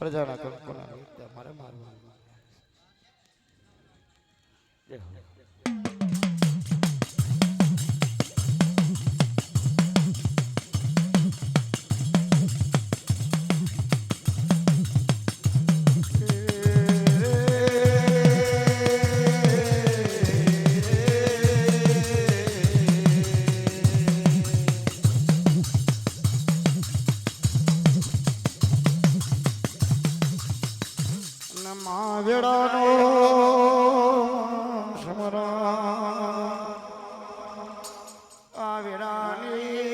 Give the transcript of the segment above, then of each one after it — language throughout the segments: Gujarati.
પ્રજાના કંકુના મારે મારવાનું. આવેરાની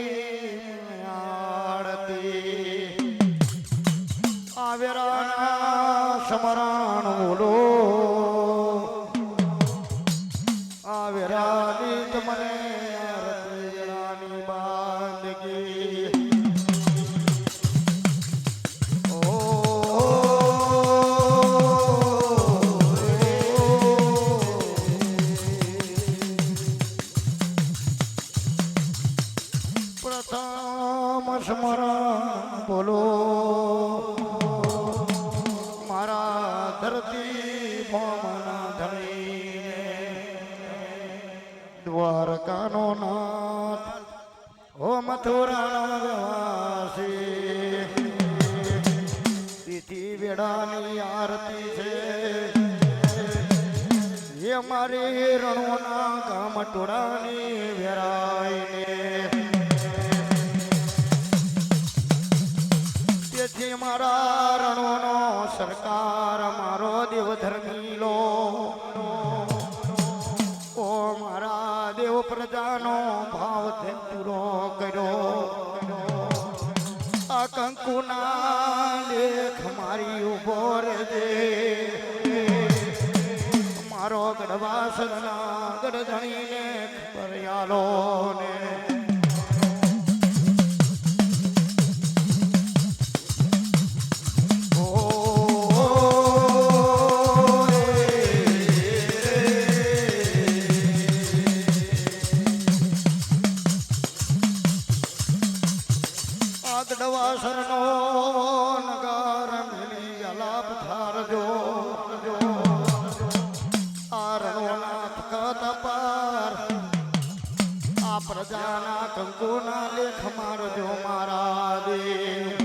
દ્વારકાનો નાથ. ઓ મથુરાનો વાસી વેળાની આરતી છે. એ મારી રણોના ગામ ટોળાની વેરાઈને કંકુના લેખ મારી ઊભો રહેજે મારો ગઢવાસરના ગઢધણીને ખબર આલો ને. પ્રજાના કંકુના લેખ મારજો મારા દેવ.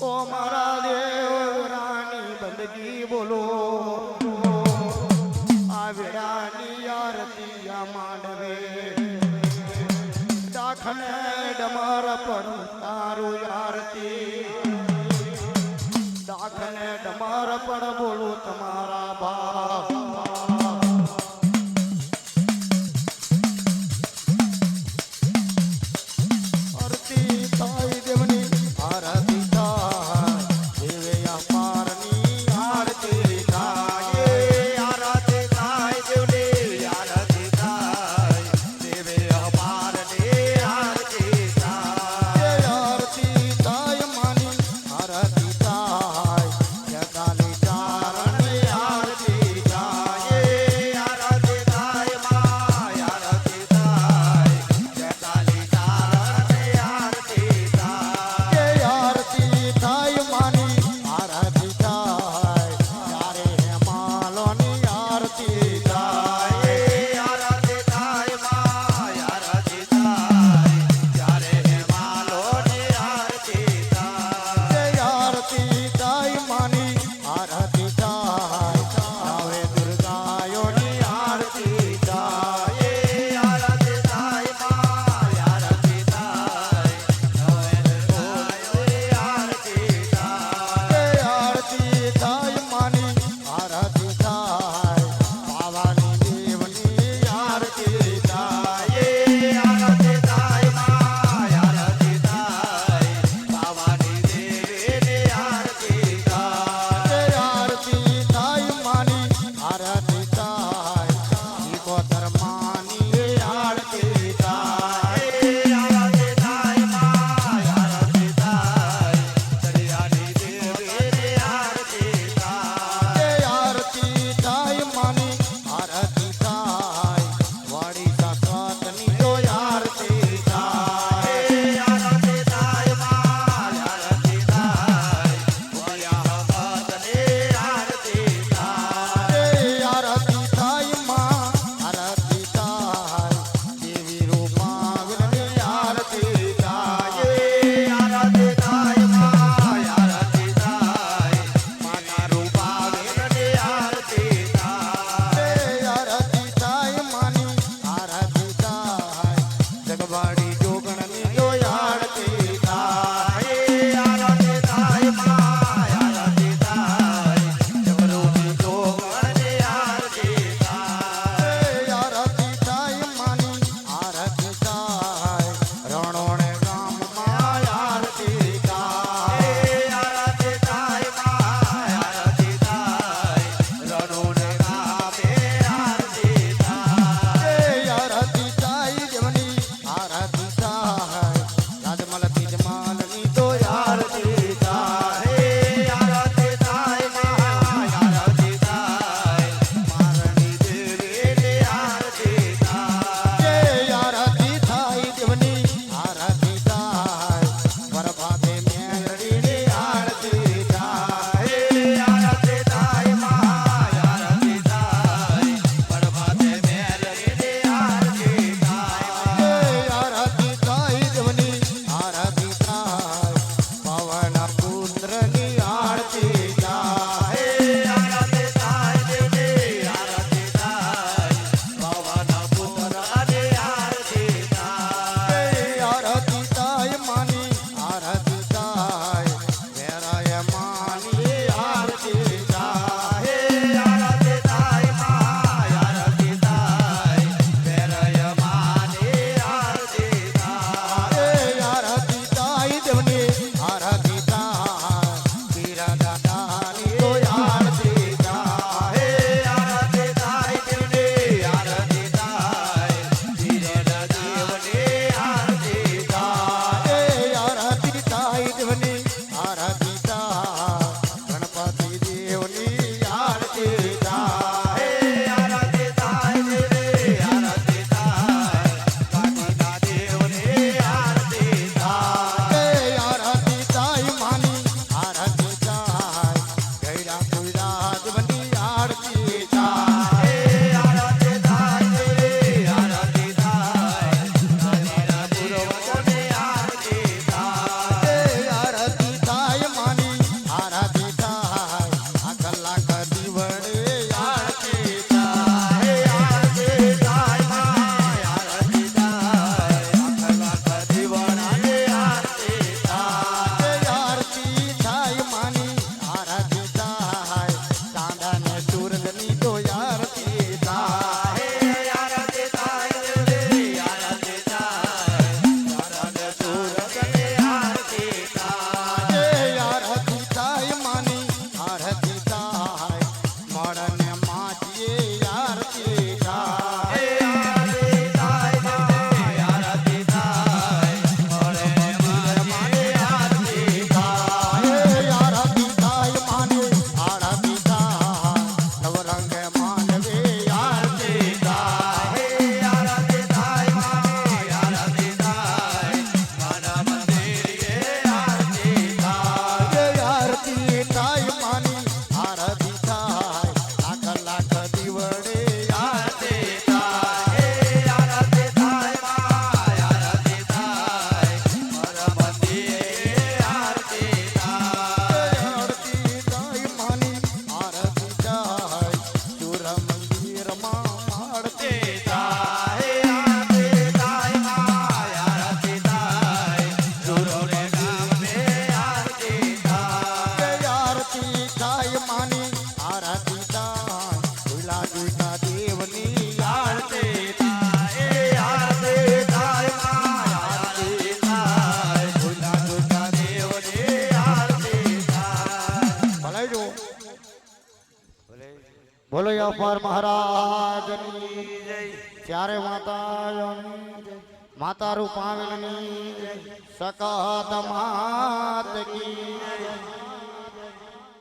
ઓ મારા દેવ રાની બંદગી બોલો. આ વેળાની આરતી આ માંડવે. દાખને ડમાર પણ તારું આરતી. દાખને ડમાર પણ બોલું તમારા બા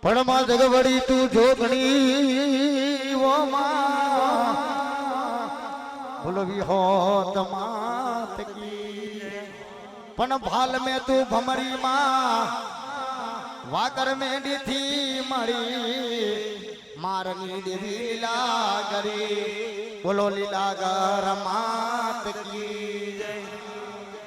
પણ માં જગવડી તું જોગણી, ઓ માં. ભૂલવી હો તમાત પણ ભાલ મેં તું ભમરી માં વાકર મેડી થી મળી મારની દેવી લીલા કરી બોલો લીલા ગર માત કી. જય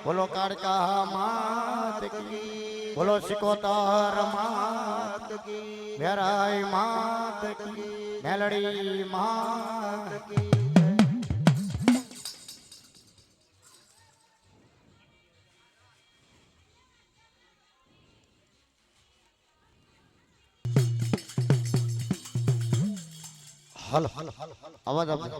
બોલો કાળકા માત કી. બોલો સિકોતર માત કી વેરાય માત કી, મેલડી માત કી. હલ હલ હલ અવાજ અવાજ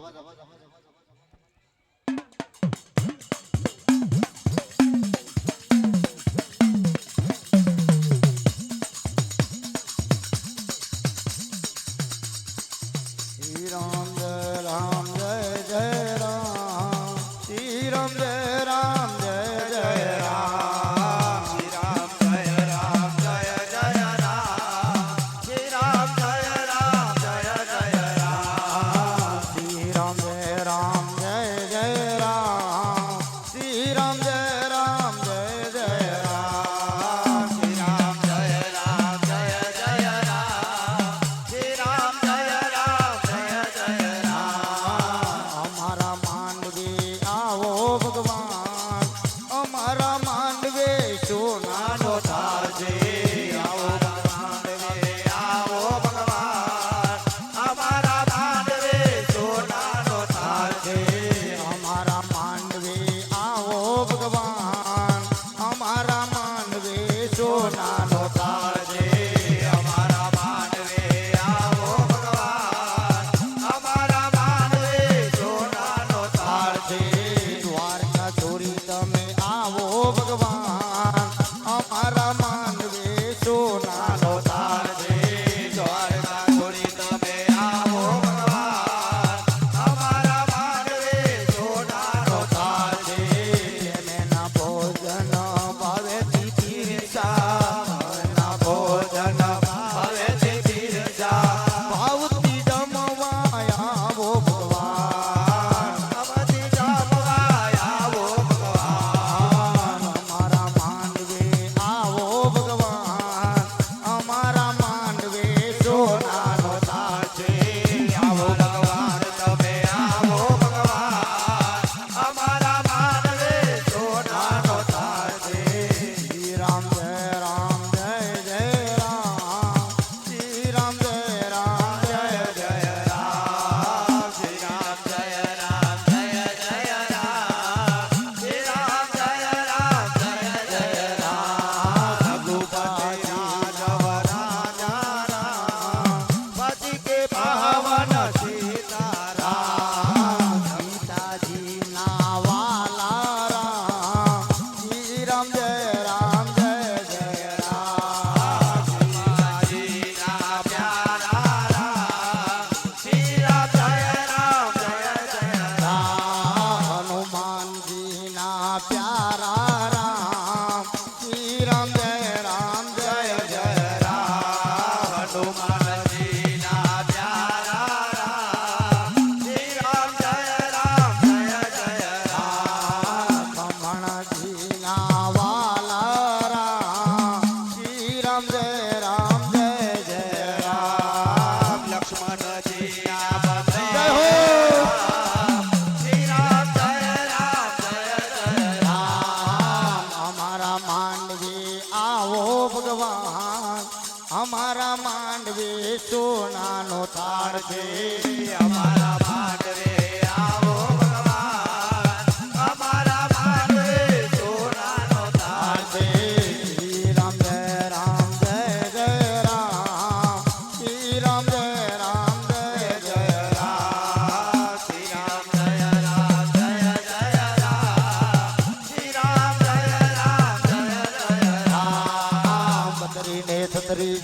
तेरा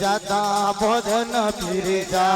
যাতা বদন ফিরে যা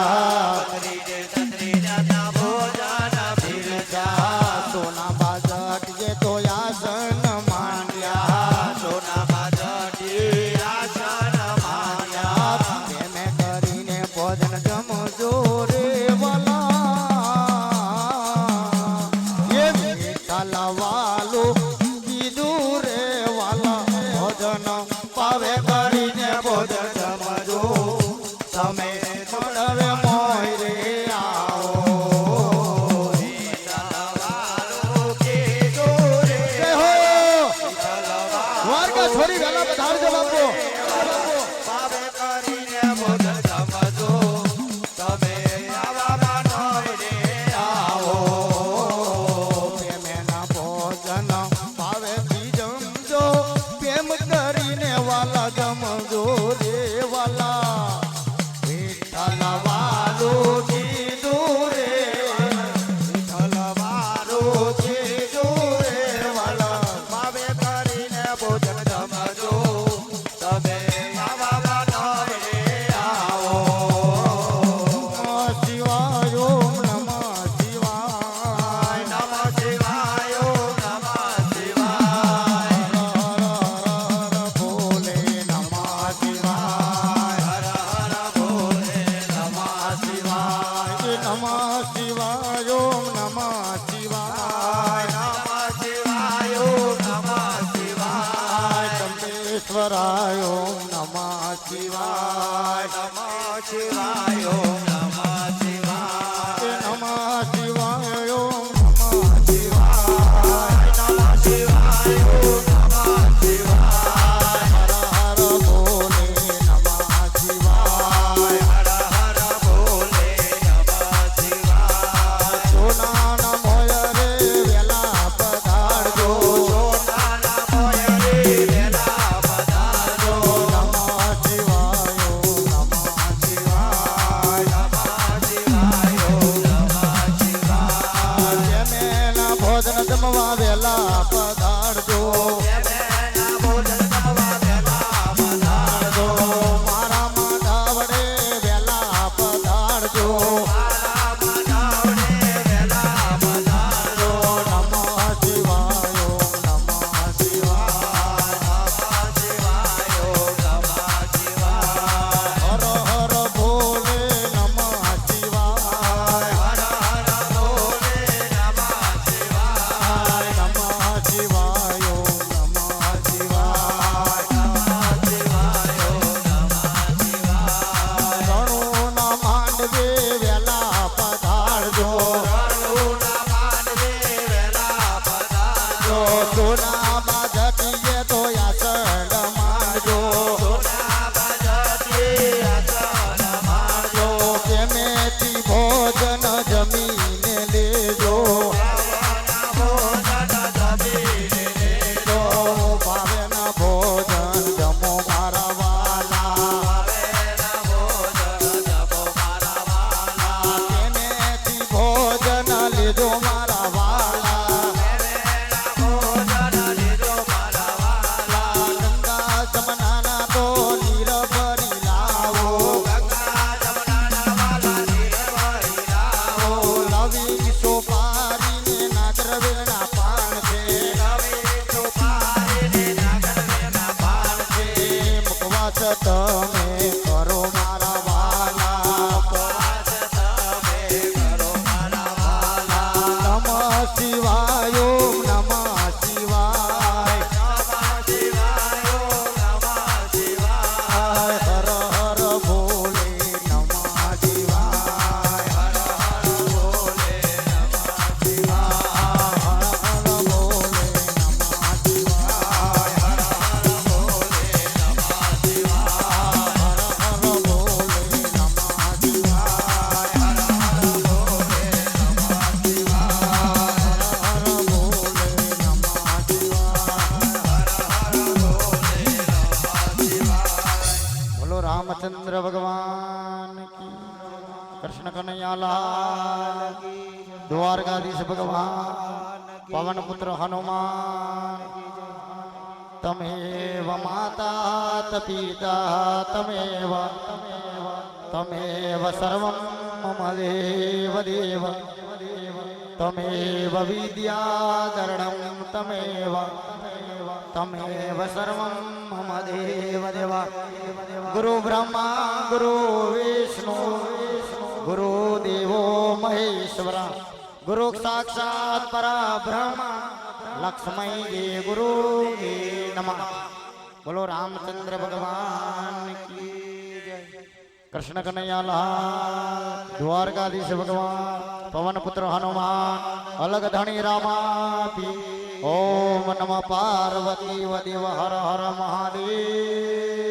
તીર્થા તમેવ તમેવ સર્વમ મમ દેવ દેવ તમેવ વિદ્યાધરણમ તમેવ તમેવ સર્વમ મમ દેવ દેવ ગુરુ બ્રહ્મા ગુરુ વિષ્ણુ ગુરુ દેવો મહેશ્વર ગુરુ સાક્ષાત પરા બ્રહ્મ લક્ષ્મણ ગુરુ નમઃ બોલો રામચંદ્ર ભગવાન કી જય. કૃષ્ણ કનૈયાલાલ, દ્વારકાધીશ ભગવાન, પવન પુત્ર હનુમાન, અલગ ધણી રામાપી, ઓમ નમ પાર્વતી વદેવ હર હર મહાદેવ.